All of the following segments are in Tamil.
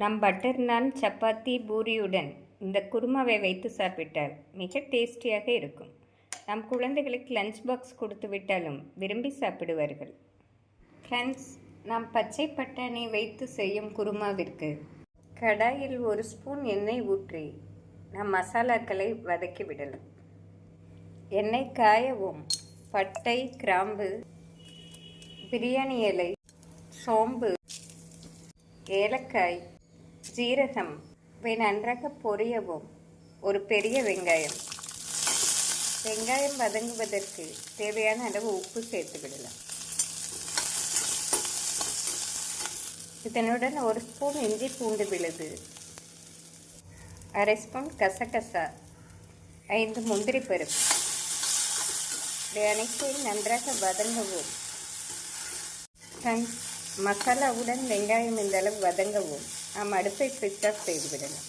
நம் பட்டர் நான் சப்பாத்தி பூரியுடன் இந்த குருமாவை வைத்து சாப்பிட்டால் மிக டேஸ்டியாக இருக்கும். நம் குழந்தைகளுக்கு லஞ்ச் பாக்ஸ் கொடுத்து விட்டாலும் விரும்பி சாப்பிடுவார்கள். ஃப்ரெண்ட்ஸ் நாம் பச்சை பட்டாணி வைத்து செய்யும் குருமாவிற்கு கடாயில் ஒரு ஸ்பூன் எண்ணெய் ஊற்றி நம் மசாலாக்களை வதக்கி விடலாம். எண்ணெய் காயவும். பட்டை கிராம்பு பிரியாணி இலை சோம்பு ஏலக்காய் ஜீரகம் இவை நன்றாக பொரியவும். ஒரு பெரிய வெங்காயம். வெங்காயம் வதங்குவதற்கு தேவையான அளவு உப்பு சேர்த்து விடலாம். இதனுடன் ஒரு ஸ்பூன் இஞ்சி பூண்டு விழுது. அரை ஸ்பூன் கசகசா. ஐந்து முந்திரி பருப்பு. இவை அனைத்தையும் நன்றாக வதங்கவும். தன் மசாலாவுடன் வெங்காயம் இந்த அளவு வதங்கவும். நாம் அடுப்பை ஸ்விட்ச் ஆஃப் செய்துவிடலாம்.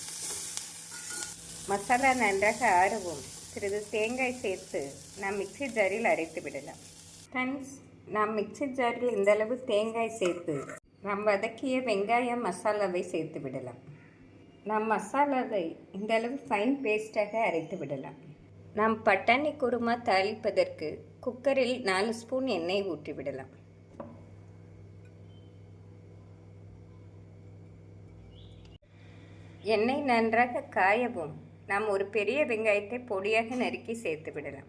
மசாலா நன்றாக ஆறவும். சிறிது தேங்காய் சேர்த்து நாம் மிக்சி ஜாரில் அரைத்து விடலாம். ஃப்ரெண்ட்ஸ் நாம் மிக்சி ஜாரில் இந்தளவு தேங்காய் சேர்த்து நாம் வதக்கிய வெங்காயம் மசாலாவை சேர்த்து விடலாம். நாம் மசாலாவை இந்தளவு ஃபைன் பேஸ்டாக அரைத்து விடலாம். நாம் பட்டாணி குருமா தாளிப்பதற்கு குக்கரில் நாலு ஸ்பூன் எண்ணெய் ஊற்றி விடலாம் எண்ணெய் நன்றாக காயவும். நாம் ஒரு பெரிய வெங்காயத்தை பொடியாக நறுக்கி சேர்த்து விடலாம்.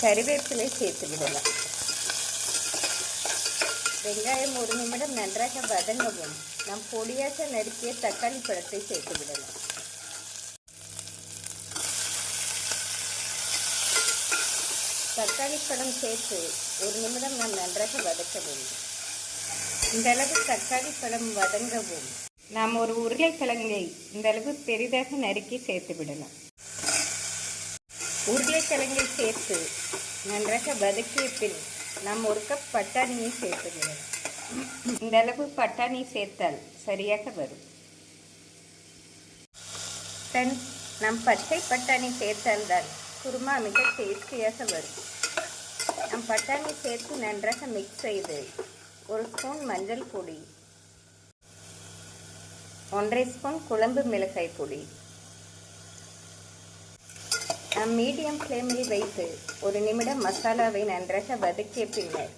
கறிவேப்பிலை சேர்த்து விடலாம். வெங்காயம் ஒரு நிமிடம் நன்றாக வதங்கவும். நாம் பொடியாக நறுக்கிய தக்காளி பழத்தை சேர்த்து விடலாம். தக்காளி பழம் சேர்த்து ஒரு நிமிடம் நாம் நன்றாக வதக்க வேண்டும். இந்த அளவு தக்காளி பழம் வதங்கவும். நாம் ஒரு உருளைக்கிழங்கை இந்த அளவு பெரிதாக நறுக்கி சேர்த்து விடலாம் உருளைக்கிழங்கை சேர்த்து நன்றாக வதக்கிய பின் நாம் ஒரு கப் பட்டாணியை சேர்த்து விடலாம் இந்த அளவு பட்டாணி சேர்த்தால் சரியாக வரும். ஃப்ரெண்ட்ஸ் நாம் பச்சை பட்டாணி சேர்த்தால்தான் குருமா மிக டேஸ்டியாக வரும். நம் பட்டாணி சேர்த்து நன்றாக மிக்ஸ் செய்து ஒரு ஸ்பூன் மஞ்சள் பொடி ஒன்றரை ஸ்பூன் குழம்பு மிளகாய் பொடி நம் மீடியம் ஃப்ளேமில் வைத்து ஒரு நிமிடம் மசாலாவை நன்றாக வதக்கிய பின்னர்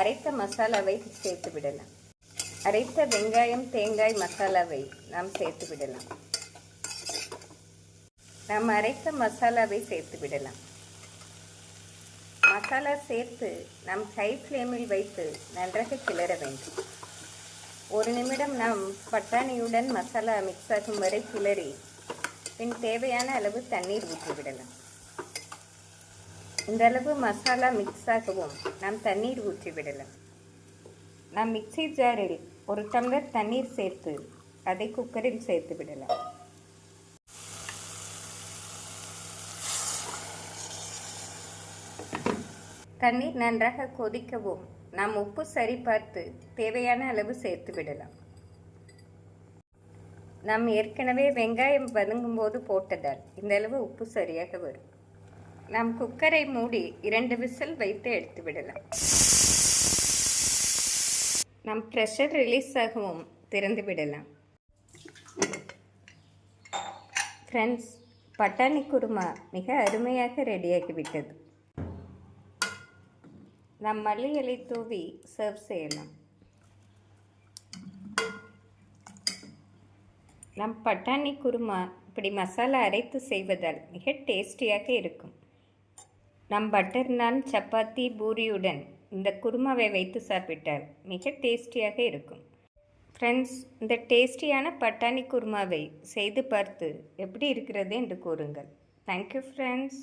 அரைத்த மசாலாவை சேர்த்து விடலாம். அரைத்த வெங்காயம் தேங்காய் மசாலாவை நாம் சேர்த்து விடலாம். நாம் அரைத்த மசாலாவை சேர்த்து விடலாம். மசாலா சேர்த்து நம் ஹை ஃப்ளேமில் வைத்து நன்றாக கிளற வேண்டும். ஒரு நிமிடம் நாம் பட்டாணியுடன் மசாலா மிக்ஸ் ஆகும் வரை கிளறி பின் தேவையான அளவு தண்ணீர் ஊற்றிவிடலாம். இந்த அளவு மசாலா மிக்ஸ் ஆகவும் நாம் தண்ணீர் ஊற்றிவிடலாம். நாம் மிக்சி ஜாரில் ஒரு டம்ளர் தண்ணீர் சேர்த்து அதை குக்கரில் சேர்த்து விடலாம். தண்ணீர் நன்றாக கொதிக்கவும். நாம் உப்பு சரி பார்த்து தேவையான அளவு சேர்த்து விடலாம். நாம் ஏற்கனவே வெங்காயம் வதங்கும் போது போட்டதால் இந்த அளவு உப்பு சரியாக வரும். நாம் குக்கரை மூடி இரண்டு விசில் வைத்து எடுத்து விடலாம். நாம் ப்ரெஷர் ரிலீஸ் ஆகவும் திறந்து விடலாம். ஃப்ரெண்ட்ஸ் பட்டாணி குருமா மிக அருமையாக ரெடியாகிவிட்டது நம் மல்லி இலை தூவி சர்வ் செய்யலாம். நம் பட்டாணி குருமா இப்படி மசாலா அரைத்து செய்வதால் மிக டேஸ்டியாக இருக்கும். நம் பட்டர் நான் சப்பாத்தி பூரியுடன் இந்த குருமாவை வைத்து சாப்பிட்டால் மிக டேஸ்டியாக இருக்கும். ஃப்ரெண்ட்ஸ் இந்த டேஸ்டியான பட்டாணி குருமாவை செய்து பார்த்து எப்படி இருக்கிறது என்று கூறுங்கள். Thank you friends